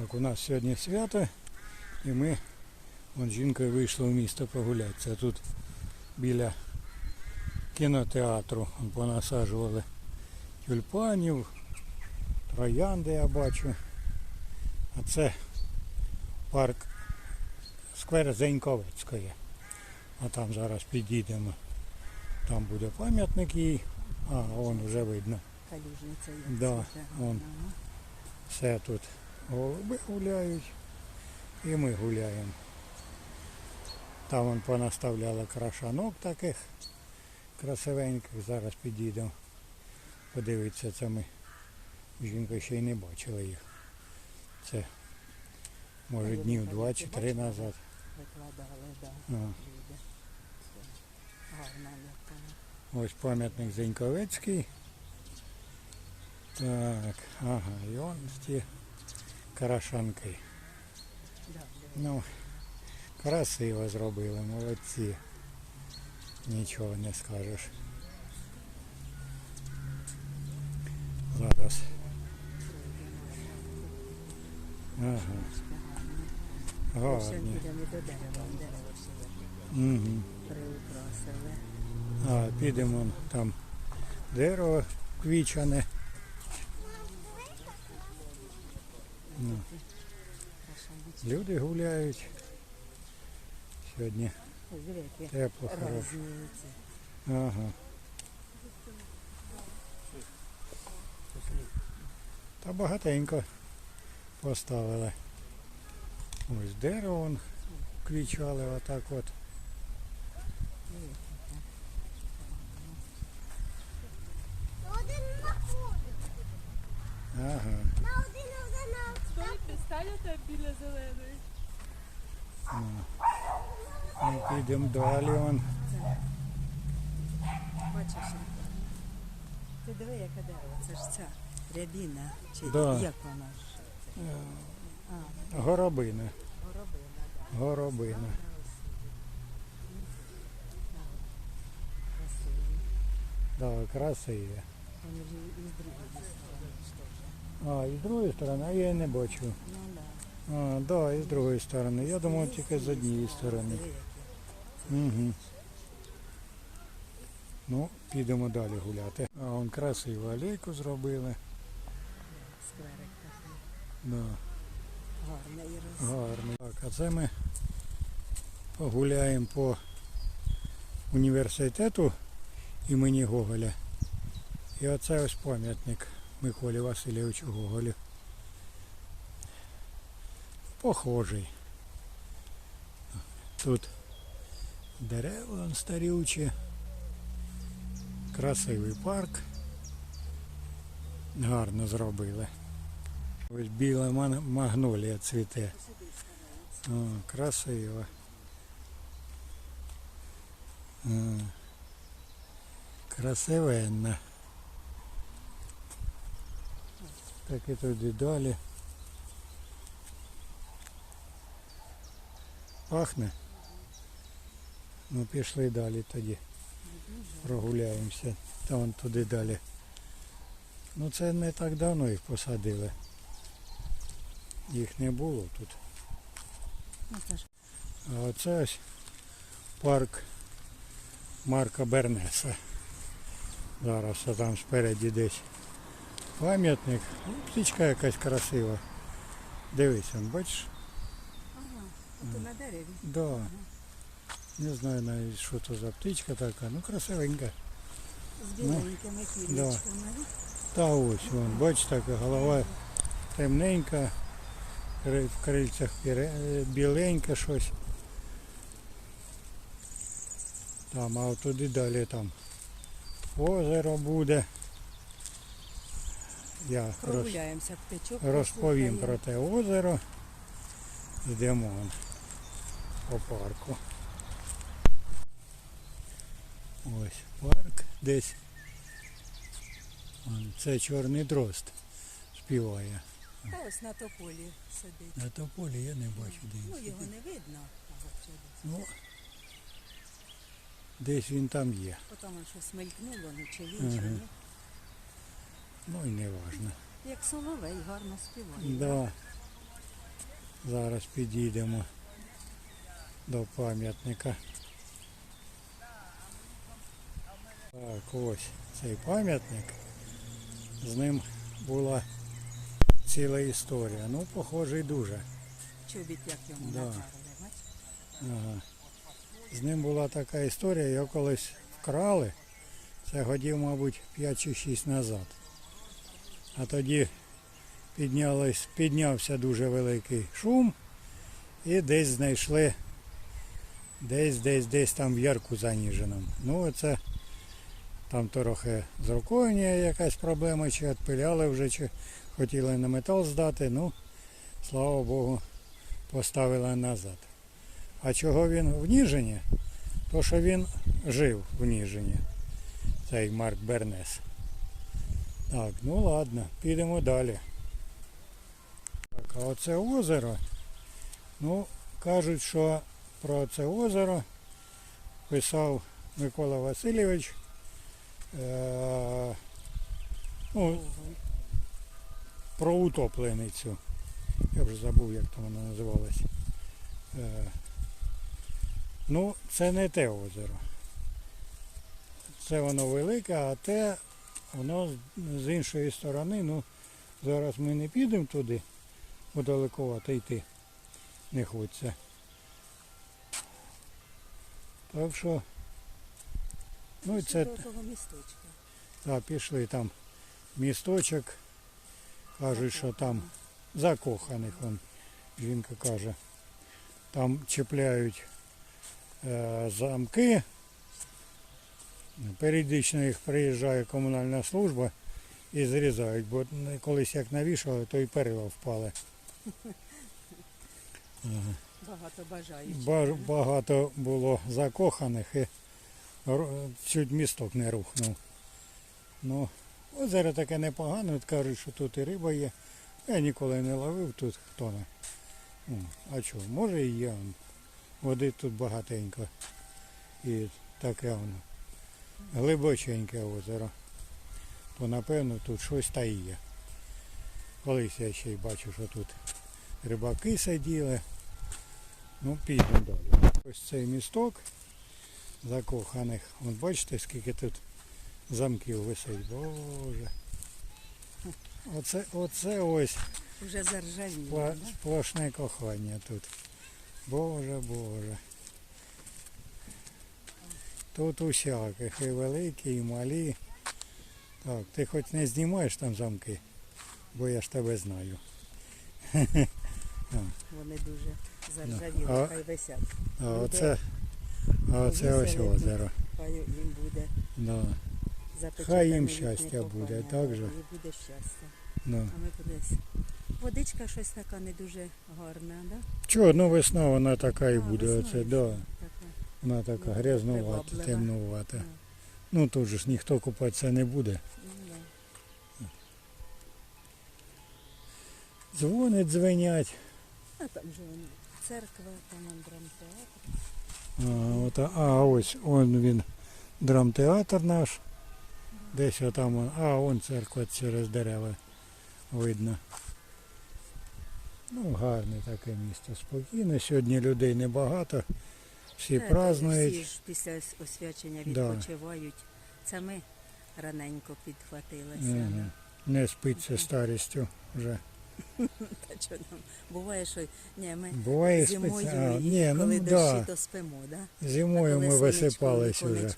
Так, у нас сьогодні свято, і ми вон, жінкою вийшли в місто погуляти. Це тут біля кінотеатру Вон понасаджували тюльпанів, троянди я бачу. А це парк сквер Зеньковецької. А там зараз підійдемо. Там буде пам'ятник їй. А, вон вже видно. Калюжниця є. Да, вон. Все тут голуби гуляють і ми гуляємо. Там вон понаставляли крашанок таких красивеньких. Зараз підійдемо. Подивитися, це ми жінка ще й не бачила їх. Це може днів два чи три назад. Викладали, воно. ось пам'ятник Зеньковецький. Так, ага, і он ті диви. Ну, красиво зробили, молодці. Нічого не скажеш. Зараз. Ага, гарні. Угу. А, підемо там дерево квічане. Ну, люди гуляють. Сьогодні тепло, хорошо. Ага. Та багатенько поставили. Ось дерево вон квічали отак от. Диви, яке. Один находить. Ага. На один один Стойте, станете біля зеленої. Ми підемо далі. Вон. Бачиш? Ти диви, яке дерево. Це ж ця рябіна. Чи Да. як вона ж? А, Горобина. горобина, да. Горобина. Да, красиві. Вони ж і з другої сторони. А, і з другої сторони, а я не бачу. Ну да. А, да, і з другої сторони. Я думав тільки з однієї сторони. Угу. Ну, підемо далі гуляти. А вон красиву алейку зробили. Скверик такий. Да, Гарний роз. гарний. Так, а це ми погуляємо по університету імені Гоголя. І оце ось пам'ятник Миколі Васильовичу Гоголю. Похожий. Тут дерева старючі. Красивий парк. Гарно зробили. Ось біла магнолія цвіте. О, красиво. Красивенна. Так і туди далі. Пахне. Ну пішли далі тоді. Прогуляємося. Та вон туди далі. Ну це не так давно їх посадили. Їх не було тут. Ну, це А оце ось парк Марка Бернеса. Зараз а там спереді десь пам'ятник. Ну, Птичка якась красива. Дивись, он, бачиш? ага, ото на дереві. Да. Не знаю навіть, що то за птичка така. Ну красивенька. З біленькими квіточками. Та ось вон, бач, така голова темненька, в крильцях е, біленьке щось. Там, а туди далі там озеро буде. Я роз, птичок. розповім про те озеро. Йдемо вон по парку. Ось парк десь. Вон, Це чорний дрозд співає. Та ось на тополі сидить. На тополі я не бачу де Ну, його сидить. не видно. а. Ну, десь він там є. Потім щось мелькнуло, ну чи він, Ага. Ну і не важно. Як соловей гарно співає. Да. Зараз підійдемо до пам'ятника. Так, ось цей пам'ятник. З ним була ціла історія. Ну, похожий дуже. Чобіт, як йому Да. Ага. З ним була така історія, його колись вкрали. Це годів, мабуть, 5 чи 6 назад. А тоді піднялось, піднявся дуже великий шум і десь знайшли десь, десь, десь там в ярку заніженому. Ну оце там трохи з рукою якась проблема, чи відпиляли вже, чи хотіли на метал здати. Ну, слава Богу, поставили назад. А чого він в Ніжині? То що він жив в Ніжині, цей Марк Бернес. Так, ну ладно, підемо далі. Так, а оце озеро. Ну, кажуть, що про це озеро писав Микола Васильович. Е- ну, про утопленицю. Я вже забув, як то вона називалась. Е, Ну, це не те озеро. Це воно велике, а те воно з іншої сторони. Ну, зараз ми не підемо туди, бо далековато йти не хочеться. Так що, ну і це До того містечка. так, пішли там місточок. Кажуть, що там закоханих, он, жінка каже. Там чіпляють е, замки. Періодично їх приїжджає комунальна служба і зрізають, бо колись як навішали, то і перила впали. Багато бажаючих. Багато було закоханих і чуть місток не рухнув. Ну, озеро таке непогане, от кажуть, що тут і риба є. Я ніколи не ловив тут хто не. А що, може і є. Води тут багатенько. І таке воно. Глибоченьке озеро. То напевно тут щось та є. Колись я ще й бачу, що тут рибаки сиділи. Ну, підемо далі. Ось цей місток закоханих. От бачите, скільки тут замків висить. Боже. Оце, оце ось Вже заржавіли. спла- сплошне кохання тут. Боже, Боже. Тут усяких, і великі, і малі. Так, ти хоч не знімаєш там замки, бо я ж тебе знаю. Вони дуже заржавіли, хай висять. А оце, а оце ось озеро. Хай їм буде Да. Хай їм щастя буде, так же? І буде щастя. Да. А ми кудись. Водичка щось така не дуже гарна, да? Чого, ну весна вона така і А, буде. весною Оце, да. така. Вона така Ну, грязнувата, приваблива. темнувата. Ну, Ну тут же ж ніхто купатися не буде. ну, да. Дзвонить, дзвенять. А там же вони. Церква, там он драмтеатр. А, от, а ось он він, драмтеатр наш. Десь отам, а он церква через дерева видно. Ну, гарне таке місто, спокійне. Сьогодні людей небагато. Всі Е, празднують. Всі ж після ос- освячення Да. відпочивають. Це ми раненько підхватилися. Мгм. Не спиться старістю вже. Та що нам? Буває, що ні, ми Буває зимою. А, і ні, коли ну дощі, да. то спимо, да? Зимою ми висипались вже.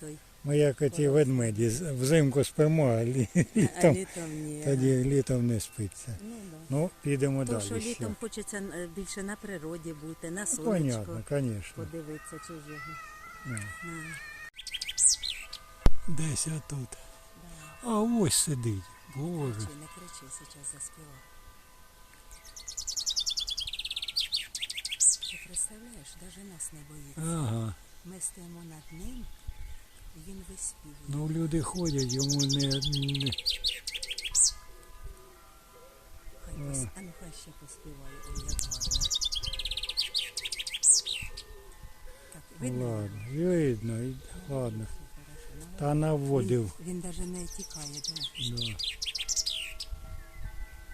то й Ми як оті ведмеді, з- взимку спимо, а лі- а літом, літом ні. тоді літом не спиться. Ну, да. Ну, підемо То, що далі. ще. літом хочеться е, більше на природі бути, на Ну, сонечко Понятно, звісно. подивитися чужого. Ну. Ну, Десь отут. А ось сидить. Боже. Кричи, не кричи, зараз заспівав. Представляєш, навіть нас не боїться. Ага. Ми стоїмо над ним, він виспівує. Ну люди ходять, йому не. не... Хай пос... А ну хай ще поспіває, ой, як гарно. Так, видно? Ну, Ладно, видно, ладно. Ну, Та наводив. Він, він навіть не тікає, да. Да.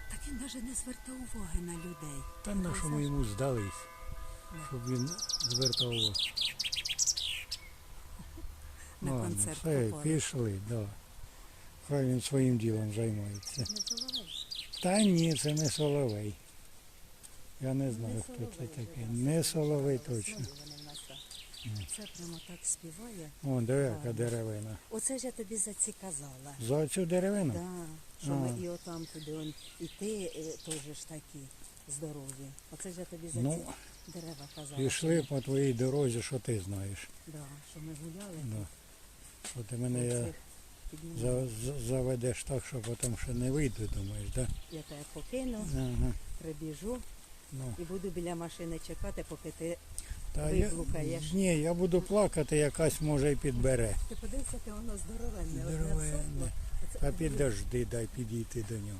Так Він навіть не звертав уваги на людей. Та на що ми йому здались, щоб він звертав увагу. На Ладно, концерт все, попали. пішли, да. Хай він своїм ділом займається. Не соловей. Та ні, це не соловей. Я не знаю, Не хто це соловей вже Не соловей точно. вони в нас, так. Це прямо так співає. О, диви, яка деревина. Оце ж я тобі за ці казала. За цю деревину? Да, що А. ми і отам туди он, і ти е, теж ж такі здорові. Оце ж я тобі за Ну, ці дерева казала. Пішли по твоїй дорозі, що ти знаєш. Да, що ми гуляли. Да. Що ти мене я за, за- заведеш так, що потім ще не вийду, думаєш, так? Я тебе покину, Да? Ага. прибіжу Ну. і буду біля машини чекати, поки ти. Та я, Виблукаєш. ні, я буду плакати, якась може і підбере. Ти подивися, яке воно здоровенне. одне Здоровенне. всохло. Оце А підожди, дай підійти до нього.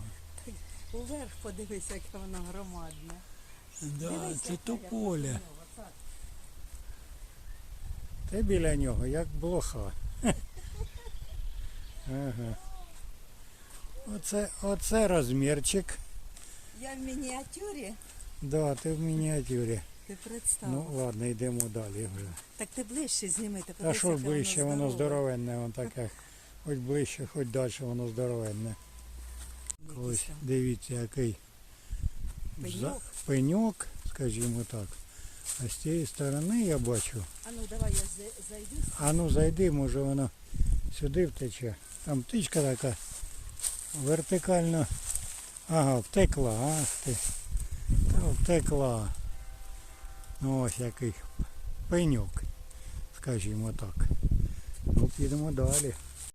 Уверх подивися, яке воно громадне. Да, це яка красива. Ти біля нього, як блоха. Ага. Оце, оце розмірчик. Я в мініатюрі, Да, ти в мініатюрі. ти представ. Ну ладно, йдемо далі вже. Так ти ближче зніми, ти А що ж ближче, воно здоровенне, воно таке. Хоч ближче, хоч далі, воно здоровенне. Ось дивіться, який пеньок. пеньок, скажімо так. А з цієї сторони я бачу. А ну давай я зайду. А ну зайди, може воно сюди втече. Там птичка така вертикально. Ага, втекла, ах ти. Та Втекла. Ну ось який пеньок, скажімо так. Ну підемо далі.